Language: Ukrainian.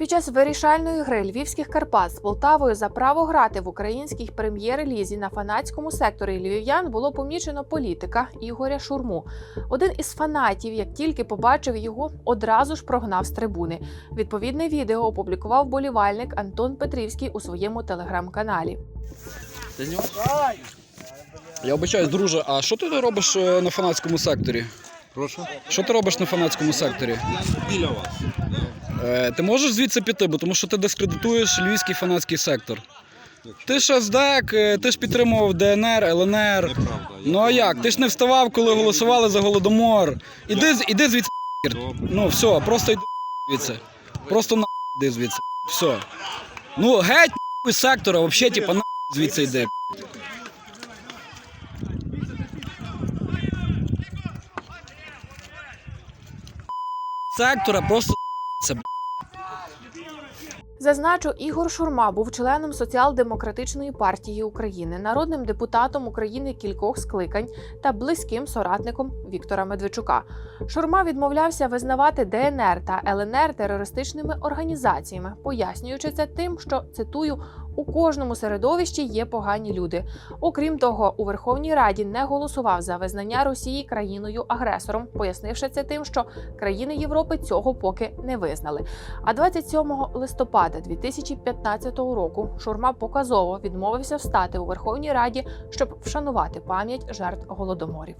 Під час вирішальної гри львівських Карпат з Полтавою за право грати в українській прем'єр-лізі на фанатському секторі львів'ян було помічено політика Ігоря Шурму. Один із фанатів, як тільки побачив його, одразу ж прогнав з трибуни. Відповідне відео опублікував болівальник Антон Петрівський у своєму телеграм-каналі. Я обичаюсь, друже, а що ти робиш е, на фанатському секторі? Прошу. Що ти робиш на фанатському секторі? Біля вас. Е, ти можеш звідси піти, бо тому що ти дискредитуєш львівський фанатський сектор. Ти ж СДЕК, е, ти ж підтримував ДНР, ЛНР. Неправда. Ну а як? Ти ж не вставав, коли голосували за голодомор. Іди, з- іди звідси. Ну все, просто йди звідси. Просто на йди звідси. Все. Ну геть сектора, взагалі, типа на звідси йди. Сектора просто це Зазначу, Ігор Шурма був членом Соціал-демократичної партії України, народним депутатом України кількох скликань та близьким соратником Віктора Медведчука. Шурма відмовлявся визнавати ДНР та ЛНР терористичними організаціями, пояснюючи це тим, що цитую. У кожному середовищі є погані люди. Окрім того, у Верховній Раді не голосував за визнання Росії країною агресором, пояснивши це тим, що країни Європи цього поки не визнали. А 27 листопада 2015 року Шурма показово відмовився встати у Верховній Раді, щоб вшанувати пам'ять жертв голодоморів.